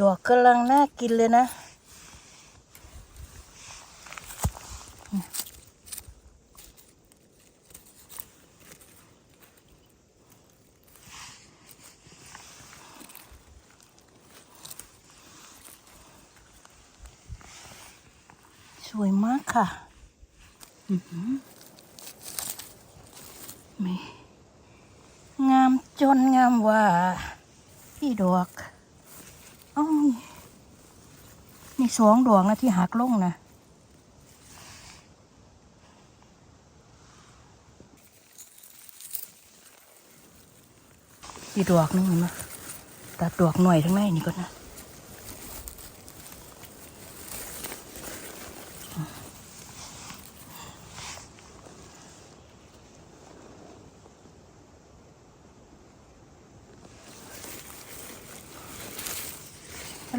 ดอกกำลังน่ากินเลยนะ สวยมากค่ะ อือหือไม่งามจนงามว่า พี่ดอกเอ้ามี มีสองดวงนะที่หักลงนะอีดอกนึงเห็นไหมตัดดอกหน่อยทั้งในนี่ก่อนนะ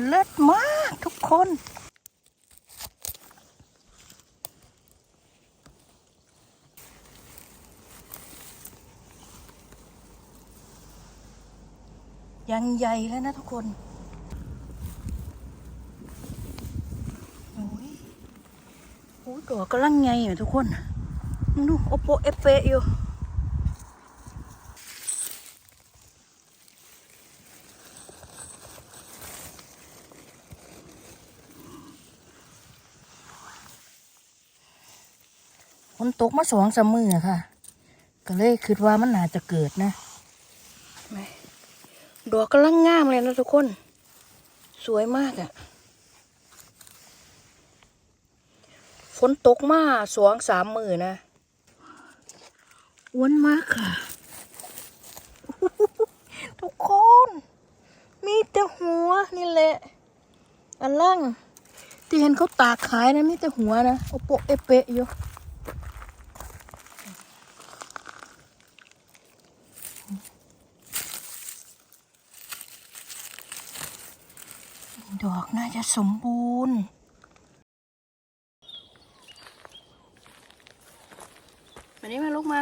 เลิศมากทุกคน ยังใหญ่แล้วนะทุกคนโอ้ยโอ้ยดอกกำลังไงอยู่ทุกคนมึงดูโอโปเอฟเฟอยู่ฝนตกมาสองสามมือค่ะ ก็เลยคิดว่ามันน่าจะเกิดนะ ดอกกำลังงามเลยนะทุกคน สวยมากอะฝนตกมาสองสามมือนะอ้วนมากค่ะ ทุกคน มีแต่หัวนี่แหละ อันล่างที่เห็นเขาตากขายนะมีแต่หัวนะโอโปะเอเปะอยู่ ดอกน่าจะสมบูรณ์วันนี้มาลูกมา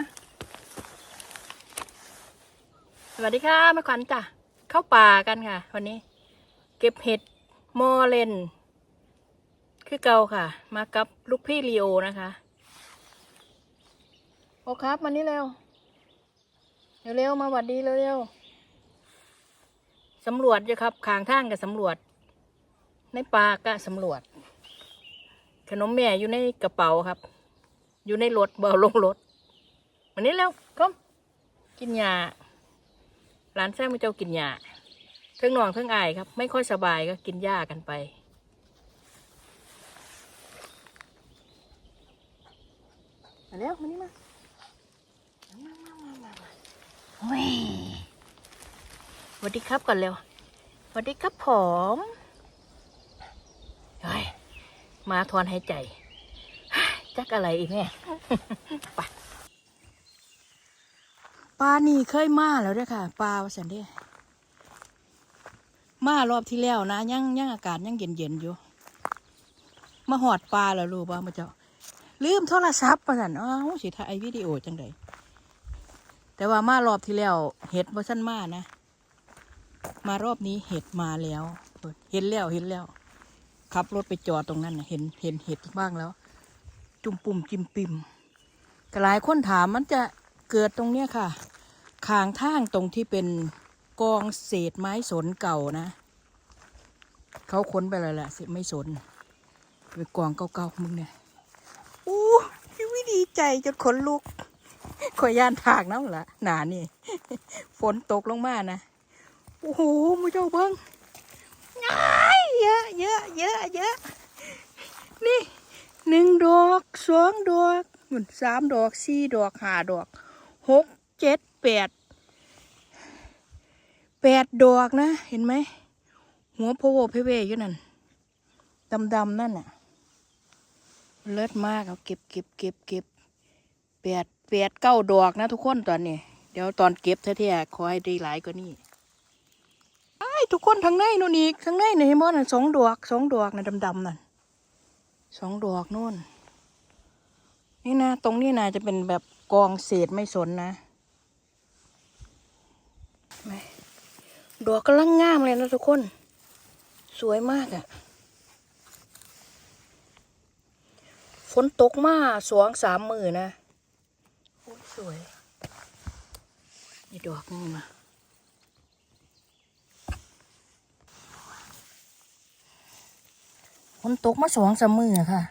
สวัสดีค่ะแม่ขวัญจ้ะ เข้าป่ากันค่ะ วันนี้ เก็บเห็ดมอเลนคือเก่าค่ะ มากับลูกพี่ลีโอนะคะโอครับมานี่เร็ว เร็วๆมาหวัดดีเร็วๆสำรวจอยู่ครับข้างทางกับสำรวจ ในป่าก็สำรวจ ขนมแม่อยู่ในกระเป๋าครับ อยู่ในรถเบาลงรถวันนี้แล้วก้มกินยาหลานแท้งมาเจ้ากินยาเทั้งนองเทั้งอายครับ ไม่ค่อยสบายก็กินยากันไปมาแล้วมานี่มามามามามามาเฮ้ยสวัสดีครับก่อนเร็วสวัสดีครับผม มาทอนหายใจ จักอะไรอีกเนี่ยปปลานี่เคยมาแล้วด้วยค่ะ ปลาวสันเด้มารอบที่แล้วนะยังยังอากาศยังเย็นเย็นอยู่ มาหอดปลาแล้วรู้ป่ะมาเจ้าลืมโทรศัพท์ประสันอ้าวสิถ่ายวิดีโอจังไดแต่ว่ามารอบที่แล้วเห็ดว่าสั้นมานะ มารอบนี้เห็ดมาแล้ว เห็นแล้วเห็นแล้ว ขับรถไปจอดตรงนั้นเห็นเห็นเห็ดบ้างแล้ว จุ่มปุ่มจิมปิมก็หลายคนถามมันจะเกิดตรงเนี้ยค่ะขางทางตรงที่เป็นกองเศษไม้สนเก่านะเขาค้นไปเลยแหละเศษไม้สนเป็นกองเก่าๆมึงเนี่ยอู้พี่วิดีใจจนขนลุกขอยย่านทางน้ำละหนานี่ ฝนตกลงมานะโอ้โหมูเจ้าเบิ้ง เยอะเยอะเยอะนี่หนึ่งดอกสองดอกมุนสามดอกสี่ดอกห้าดอกหกเจ็ดแปดแปดดอกนะ เห็นไหม หัวโพโวเพเวอยู่นั่นดำดำนั่นน่ะ เลิศมากเอาเก็บเก็บเก็บเก็บแปดแปดเก้าดอกนะทุกคนตอนนี้ เดี๋ยวตอนเก็บแท้ๆขอให้ได้หลายกว่านี้ ทุกคนทางในนู่นอีกทางในนี่เห็นบ่นั่นสองดอกสองดอกนะดำๆนั่นสองดอกนู่น นี่นะ ตรงนี้นะจะเป็นแบบกองเศษไม่สนนะดอกกำลังงามเลยนะทุกคน สวยมากอะ่ะฝนตกมาสองสามมือนะโอ้ยสวยนี่ดอกนึงมา ฝนตกมาสองสามมืออะค่ะ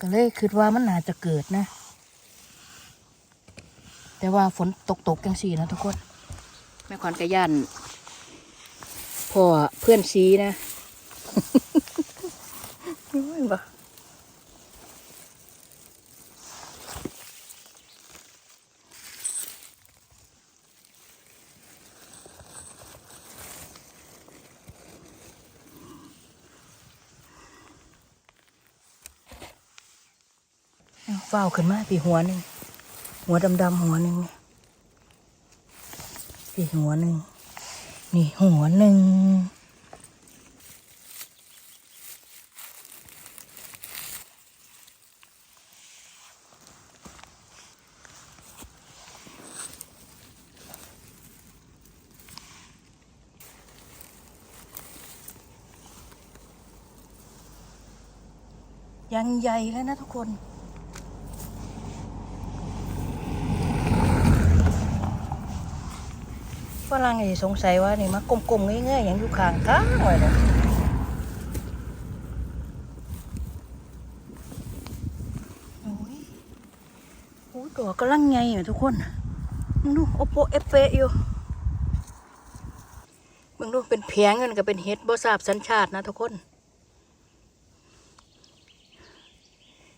ก็เลยคิดว่ามันน่าจะเกิดนะ แต่ว่าฝนตกตกๆจังสี่นะทุกคน แม่ขวัญกระยันพ่อเพื่อนซีนะโอ้ยบ่เอา ฝ้าขึ้นมาปีหัวหนึ่งหัวดำๆหัวหนึ่งปีหัวหนึ่งนี่หัวหนึ่งยังใหญ่แล้วนะทุกคน ฝรั่งไอ้สงสัยว่านี่มากลมๆเงยๆอย่างอยู่ข้างทางไว้นะโอ้ยโอ้ยตัวกำลังไงอะทุกคนมึงดูโอโปเอฟเฟอยู่มึงดูเป็นแผงเงินกับเป็นเฮ็ดบ่ทราบสัญชาตินะทุกคน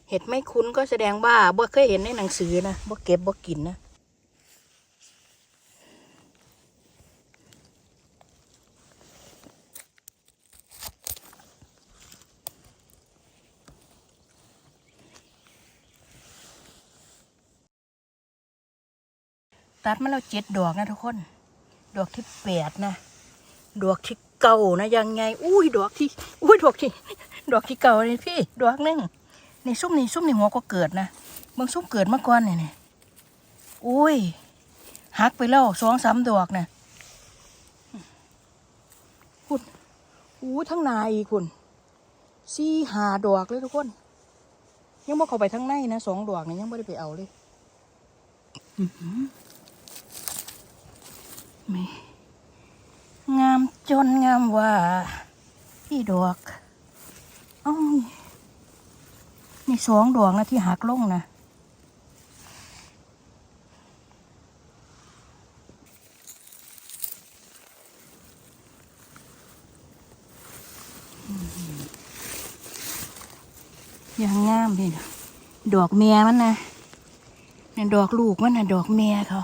เห็ดไม่คุ้นก็แสดงว่าบ่เคยเห็นในหนังสือนะบ่เก็บบ่กินนะ ตัดมาแล้วเจ็ดดอกนะทุกคน ดอกที่แปดนะ ดอกที่เก่านะยังไง อุ้ยดอกที่ อุ้ยดอกที่ ดอกที่เก่านี่พี่ ดอกหนึงนี่ซุ่มนี่ซุ่มนี่หัวก็เกิดนะบางซุ่มเกิดมาก่อนเนี่ยนี่อุ้ยหักไปแล้วสองสามดอกนะคุณอู้ทั้งนาอีกคุณสี่หาดอกเลยทุกคน ยังบ่เข้าไปทั้งในนะสองดอกนี่ยังไม่ได้ไปเอาเลย ม่งามจนงามว่าพี่ดอกเอ้านี่สองดอกนะที่หักลงนะอย่างงามพี่นะดอกเมียมันนะเนี่ยดอกลูกมันนะดอกเมียเขา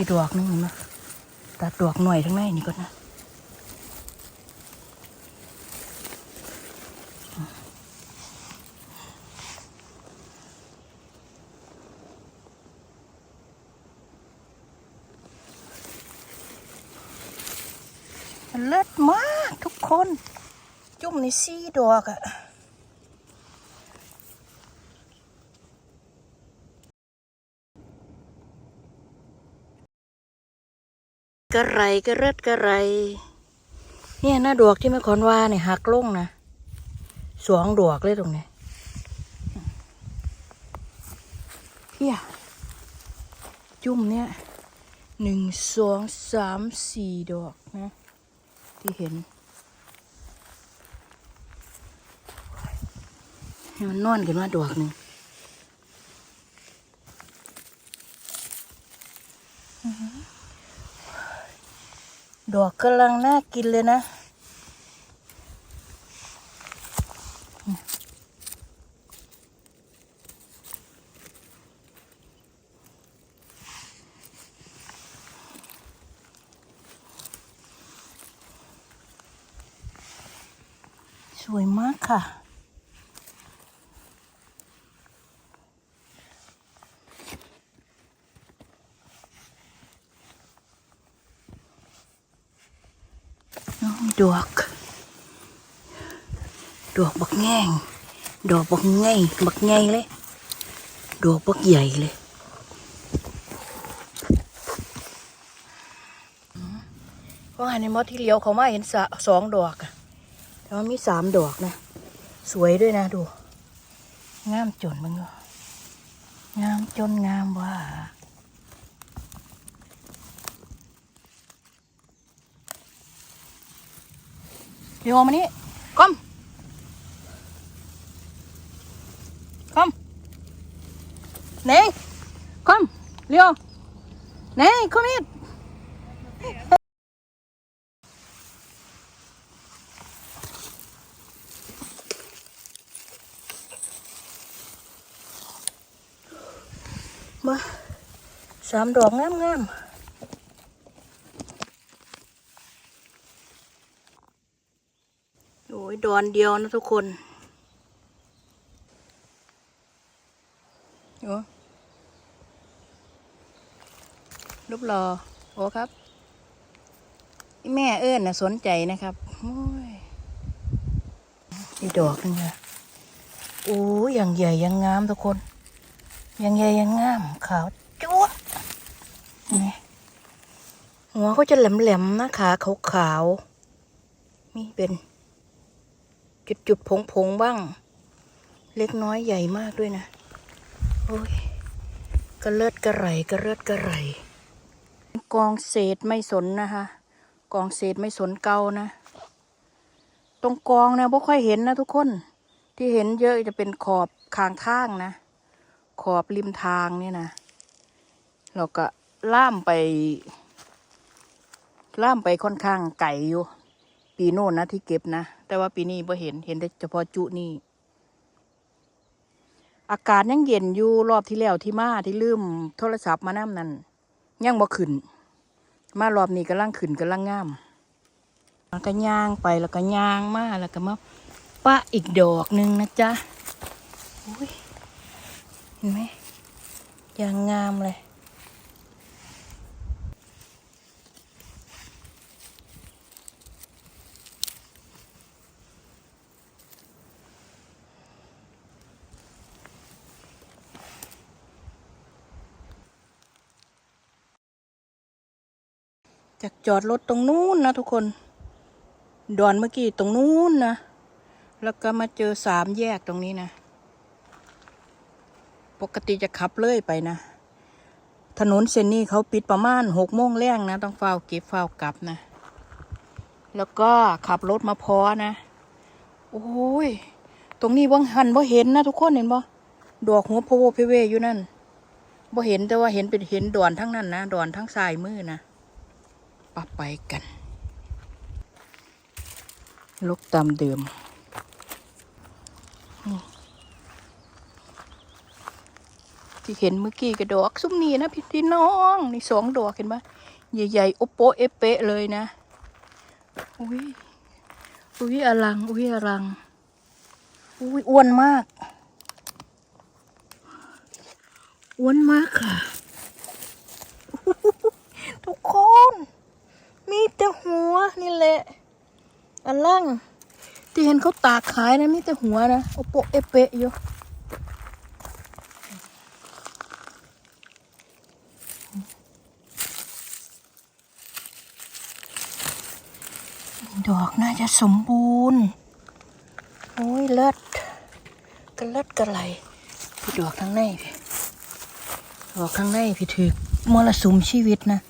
อีดอกนึงนไหมตัดดอกหน่อยทั้งในนี่ก่อนนะเลิศมากทุกคน จุ่มในซี่ดอกอะ กระไรกระเริดกระไร เนี่ยหนะดอกที่แม่ขอนว่าเนี่ยหักลงนะสวงดอกเลยตรงนี้เพียจุ่มเนี่ยหนึ่งสองสามสี่ดอกนะ ที่เห็นให้มันนอนกันว่าดอกหนึ่ง ดอกกำลังน่ากินเลยนะ สวยมากค่ะ ดอก ดอกบักแง่งดอกบักายบักายเลย ดอกบักใหญ่เลยว่าในมอดที่เลี้ยวเขามาเห็นสองดอกแต่ว่ามีสามดอกนะ สวยด้วยนะดู งามจนมึงงามจนงามว่า เดี๋ยวมานี่คอมคอมไหนคอมเร็วไหนคอมอีกมาสามดอกงามงามโอ้ย ดอนเดียวนะทุกคนโอ้รูปรอโอ้ครับ แม่เอิ้นนะสนใจนะครับโอ้ยอีดอกนึงอะโอ้ยอย่างใหญ่ยังงามทุกคน ยังใหญ่ยังงามขาวจั๊วนี่หัวเขาจะแหลมๆนะขาขาวๆมีเป็น จุดๆผงๆบ้าง เล็กน้อยใหญ่มากด้วยนะ โอ้ยกระเลิดกระไหรกระเลิดกระไหรกองเศษไม่สนนะคะ กองเศษไม่สนเก่านะ ตรงกองนะบ่ค่อยเห็นนะทุกคน ที่เห็นเยอะจะเป็นขอบคางทางนะ ขอบริมทางเนี่ยนะเราก็ล่ามไป ล่ามไปค่อนข้างไก่อยู่ ปีโน่นนะที่เก็บนะ แต่ว่าปีนี้ไ่เห็นเห็นแต่เฉพาะจุนี่ อากาศยังเย็นอยู่รอบที่แล้วที่มาที่ลืมโทรศัพท์มาน้ำนั่นยังบ่ขึ้น มารอบนี้กำลังขึ้นกำลังงามแล้วก็ย่างไปแล้วก็ย่างมาแล้วก็มาปะอีกดอกหนึ่งนะจ๊ะอุ้ยเห็นไหมอย่างงามเลย จากจอดรถตรงนู้นนะทุกคน ดอนเมื่อกี้ตรงนู้นนะ แล้วก็มาเจอสามแยกตรงนี้นะ ปกติจะขับเลื่อยไปนะ ถนนเส้นนี้เขาปิดประมาณหกโมงแรงนะ ต้องเฝ้าเก็บเฝ้ากลับนะ แล้วก็ขับรถมาพอนะ โอ้ย ตรงนี้บังหันบ่เห็นนะทุกคนเห็นบ่ดอกหัวโพโวเพเวอยู่นั่นบ่เห็นแต่ว่าเห็นเป็นเห็นดอนทั้งนั้นนะ ดอนทั้งสายมือนะ ปะไปกันลุกตามเดิม ที่เห็นเมื่อกี้กระดอกซุ้มนี่นะพี่พี่น้องนี่สองดอกเห็นไหมใหญ่ๆโอโปเอเปะเลยนะ อุ้ยอุ้ยอลัง อุ้ยอลัง อุ้ยอ้วนมาก อ้วนมากค่ะ ทุกคน มีแต่หัวนี่แหละ อันลังที่เห็นเขาตากขายนะมีแต่หัวนะโอโปเอเปะอยู่ดอกน่าจะสมบูรณ์ โอ้ยเลิศกระเลิศกระไหลพี่ดอกข้างในพี่ดอกข้างในพี่ถือมรสุมชีวิตนะ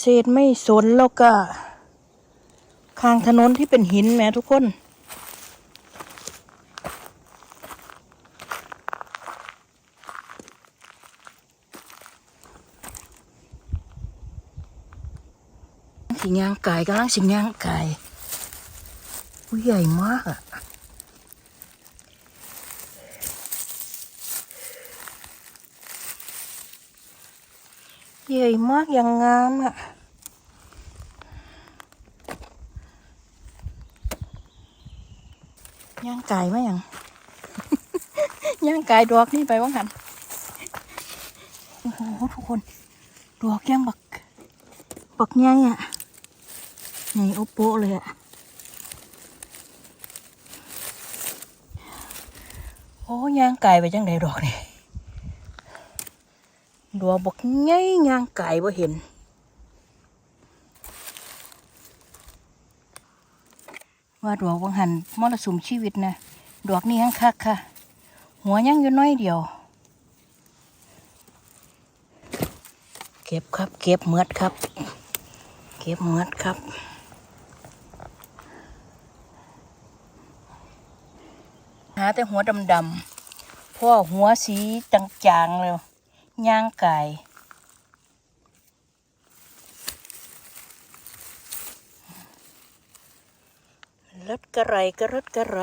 เศษไม่สนแล้วก็ข้างถนนที่เป็นหินแม้ทุกคน สิย่างไก่กำลังสิย่างไก่ผู้ใหญ่มากอะ ใหญ่มากอย่างงามอะย่างไก่ไหมยังย่างไก่ดอกนี่ไปว่างหันโอ้โหทุกคนดอกย่างบักปักใหญ่อะใหญ่โอโปเลยอะโอ้ย่างไก่ไปจังไดดอกนี่ ดวงบอกไงย่างไก่บ่เห็น ว่าดอกวังหันมรสุมชีวิตนะดอกนี้ยังคักค่ะ หัวยังอยู่น้อยเดียว เก็บครับ เก็บเมือดครับ เก็บเมือดครับหาแต่หัวดำๆพ่อหัวสีจางๆเลย ย่างไก่รถกระไรกระรถกระไร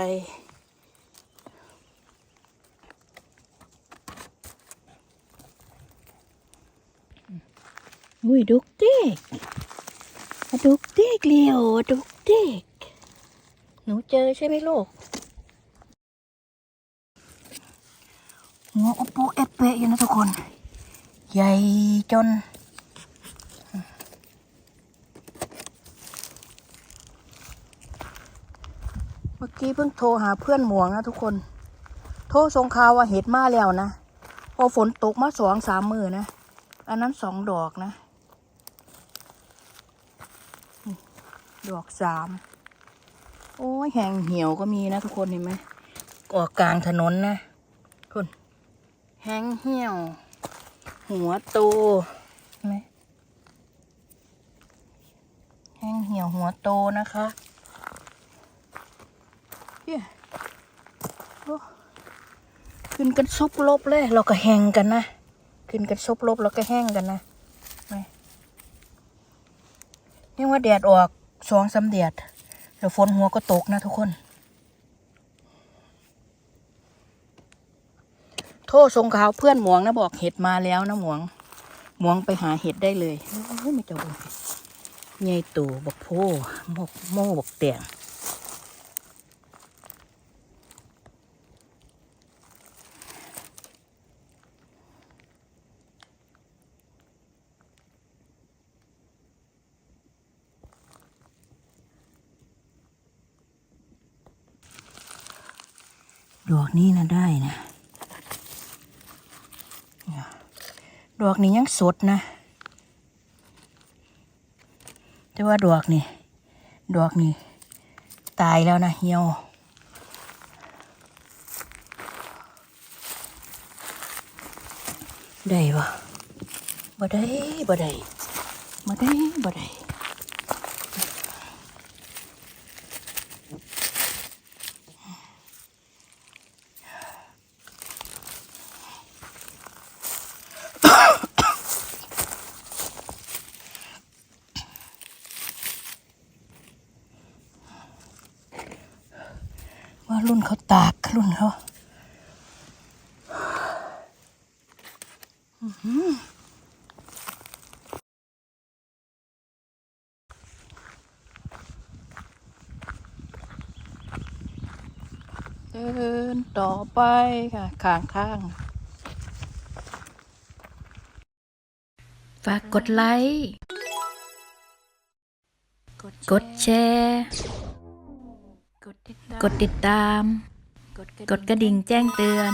อุ้ยดุกเด็กดุกเด็กเลียวดุกเด็ก หนูเจอใช่ไหมลูกหัวอุปุเอเปะอยู่นะทุกคน ใหญ่จน เมื่อกี้เพิ่งโทรหาเพื่อนหมวงนะทุกคน โทรส่งข่าวว่าเห็ดมาแล้วนะ พอฝนตกมาสองสามมือนะ อันนั้นสองดอกนะ ดอกสาม โอ้ยแหงเหี่ยวก็มีนะทุกคนเห็นไหมออกกลางถนนนะ คุณ แหงเหี่ยว หัวโตไหมแหงเหี่ยวหัวโตนะคะเหี้ยโอ้ขึ้นกันซุบลบเลย เราก็แห้งกันนะ ขึ้นกันซุบลบแล้วก็แห้งกันนะไม่นี่ว่าแดดออกสองสามแดดแล้วฝนหัวก็ตกนะทุกคน ทษสงขาวเพื่อนหมวงนะบอกเห็ดมาแล้วนะหมวง หมวงไปหาเห็ดได้เลยโอ้ยไม่เจ้าเลยใหญ่ตู่บอกโพมกโม่บอกเตียงดอกนี้นะได้นะเนี่ย ดอกนี้ยังสดนะ แต่ว่าดอกนี่ ดอกนี่ ตายแล้วนะเหี่ยว ได้บ่บ่ได้บ่ได้บ่ได้บ่ได้ว่ารุ่นเขาตากรุ่นเขา เดินต่อไปค่ะข้างข้างฝากกดไลค์กดแชร์กดติดตาม กดกระดิ่งแจ้งเตือน